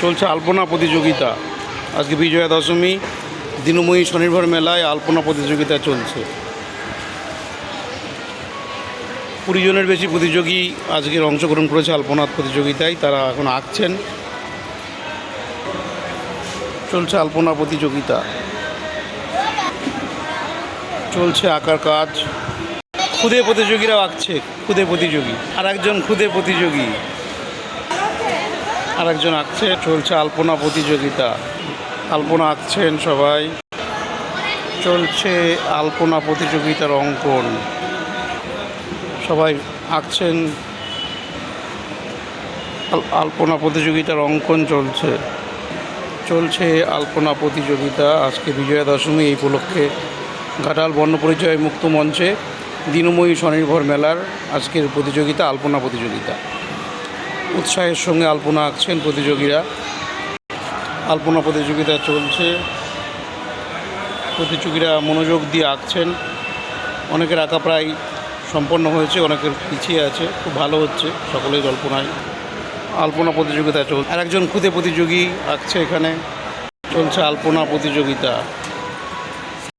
চলছে আলপনা প্রতিযোগিতা। আজকে বিজয়া দশমী, দিনময়ী স্বনির্ভর মেলায় আলপনা প্রতিযোগিতা চলছে। কুড়ি জনের বেশি প্রতিযোগী আজকের অংশগ্রহণ করেছে আলপনা প্রতিযোগিতায়, তারা এখন আঁকছেন। চলছে আলপনা প্রতিযোগিতা। চলছে আঁকার কাজ। খুদে প্রতিযোগীরাও আঁকছে, খুদে প্রতিযোগী। আর একজন খুদে প্রতিযোগী। আর একজন আঁকছে চলছে আলপনা প্রতিযোগিতা। আলপনা আঁকছেন সবাই। চলছে আলপনা প্রতিযোগিতার অঙ্কন। সবাই আঁকছেন। আল- আলপনা প্রতিযোগিতার অঙ্কন চলছে। চলছে আলপনা প্রতিযোগিতা। আজকে বিজয়া দশমী এই উপলক্ষে ঘাটাল বর্ণপরিচয় মুক্ত মঞ্চে দিনময়ী স্বনির্ভর মেলার আজকের প্রতিযোগিতা, আলপনা প্রতিযোগিতা। উৎসাহের সঙ্গে আলপনা আঁকছেন প্রতিযোগীরা। আলপনা প্রতিযোগিতা চলছে। প্রতিযোগীরা মনোযোগ দিয়ে আঁকছেন। অনেকের আঁকা প্রায় সম্পন্ন হয়েছে, অনেকের পিছিয়ে আছে। খুব ভালো হচ্ছে সকলেই কল্পনায় আলপনা প্রতিযোগিতা চলছে। আর একজন খুদে প্রতিযোগী আঁকছে এখানে। চলছে আলপনা প্রতিযোগিতা।